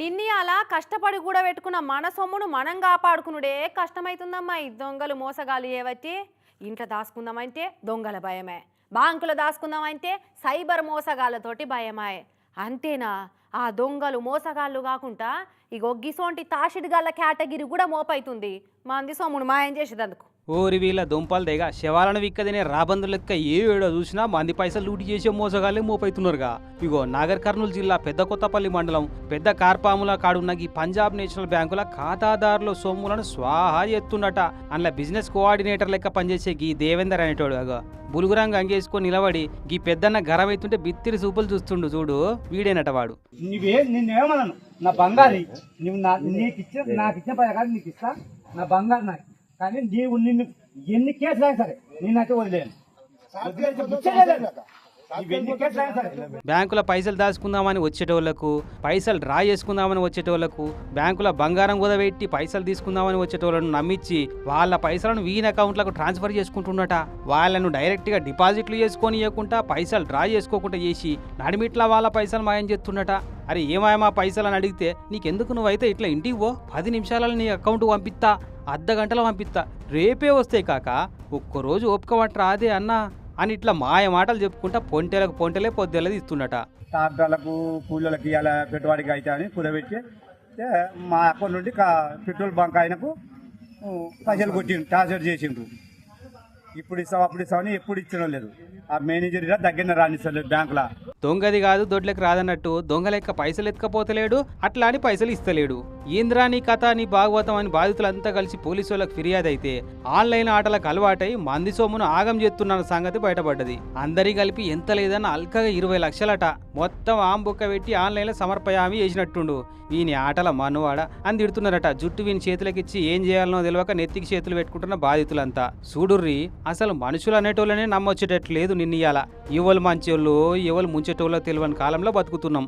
నిన్ని అలా కష్టపడి కూడా పెట్టుకున్న మన సొమ్మును మనం కాపాడుకునుడే కష్టమైతుందమ్మా ఈ దొంగలు మోసగాలు ఏవట్టి ఇంట్లో దాచుకుందామంటే దొంగల భయమే. బ్యాంకులో దాచుకుందామంటే సైబర్ మోసగాళ్ళతోటి భయమాయే. అంతేనా? ఆ దొంగలు మోసగాళ్ళు కాకుండా ఈ ఒగ్గిసోంటి తాషిడిగాళ్ళ కేటగిరీ కూడా మోపైతుంది. మంది సొమ్మును మాయం చేసేదందుకు. ఓరి వీళ్ళ దుంపలు తెగ శవాలను విక్కదినే రాబందు లెక్క ఏ ఏడో చూసినా మంది పైసలు లూటి చేసే మోసగాళ్ళే మోపైతున్నారుగా. ఇగో నాగర్ కర్నూలు జిల్లా పెద్ద కొత్తపల్లి మండలం పెద్ద కార్పాముల కాడున్న ఈ పంజాబ్ నేషనల్ బ్యాంకుల ఖాతాదారుల సొమ్ములను స్వాహా ఎత్తుండట అందులో బిజినెస్ కోఆర్డినేటర్ లెక్క పనిచేసే గీ దేవేందర్ అనేటోడు అగో. బులుగురంగా అంగేసుకొని నిలబడి గీ పెద్దన్న గరమైతుంటే బిత్తిరి సూపులు చూస్తుండు చూడు. వీడేనట వాడు. నా బంగారు నీకు ఇచ్చిన నాకు ఇచ్చిన నీకు ఇస్తా నా బంగారు నాకు కానీ నీవు నిన్ను ఎన్ని కేసులు అయినా సరే నేనైతే వదిలేను బ్యాంకుల పైసలు దాచుకుందామని వచ్చేటోళ్ళకు పైసలు డ్రా చేసుకుందామని వచ్చేటోళ్ళకు బ్యాంకుల బంగారం కుదబెట్టి పైసలు తీసుకుందామని వచ్చేటోళ్ళను నమ్మించి వాళ్ళ పైసలను వీన్ అకౌంట్లకు ట్రాన్స్ఫర్ చేసుకుంటున్నట వాళ్ళను డైరెక్ట్గా డిపాజిట్లు చేసుకొని ఇవ్వకుండా పైసలు డ్రా చేసుకోకుండా చేసి నడిమిట్లా వాళ్ళ పైసలు మాయం చేస్తుండట. అరే ఏమాయమా పైసలు అని అడిగితే నీకెందుకు నువ్వైతే ఇట్లా ఇంటికి పో? పది నిమిషాలలో నీ అకౌంట్ పంపిస్తా అర్ధ గంటలో పంపిస్తా రేపే వస్తాయి కాక ఒక్కరోజు ఓపిక పట్టరా అదే అన్నా. అని ఇట్లా మాయ మాటలు చెప్పుకుంటా పొంటెలకు పొంటెలే పొద్దులది ఇస్తున్నట ట్రాక్టర్లకు కూలీలకు ఇవాళ పెట్టుబడికి అయితే అని కుదబెట్టి మా అకౌంట్ నుండి కా- పెట్రోల్ బంక్ ఆయనకు పైసలు కొట్టిండు ట్రాన్స్ఫర్ చేసిండ్రు ఇప్పుడు ఇస్తాం అప్పుడు ఇస్తామని ఎప్పుడు ఇచ్చడం లేదు. ఆ మేనేజర్ దగ్గర రానిస్తలేదు బ్యాంకులో. దొంగది కాదు దొడ్లకు రాదన్నట్టు దొంగ లెక్క పైసలు ఎత్తుకపోతలేడు అట్లా అని పైసలు ఇస్తలేడు. ఏంద్రా నీ కథ నీ భాగవతం అని బాధితులంతా కలిసి పోలీసు వాళ్ళకి ఫిర్యాదు అయితే ఆన్లైన్ ఆటలకు అలవాటై మంది సొమ్మును ఆగం చేస్తున్న సంగతి బయటపడ్డది. అందరి కలిపి ఎంత లేదన్న అల్కగా ఇరవై లక్షలట. మొత్తం ఆంబుక్క పెట్టి ఆన్లైన్లో సమర్పయామి చేసినట్టుండు. వీని ఆటల మనువాడ అని తిడుతున్నారట. జుట్టు వీని చేతులకిచ్చి ఏం చేయాలనో తెలియక నెత్తికి చేతులు పెట్టుకుంటున్న బాధితులంతా. చూడుర్రి అసలు మనుషులు అనేటోళ్ళనే నమ్మొచ్చేటట్లు లేదు నిన్నీయాల ఎవరు మంచోళ్ళు ఎవరు ముంచేటోళ్ళో తెలియని కాలంలో బతుకుతున్నాం.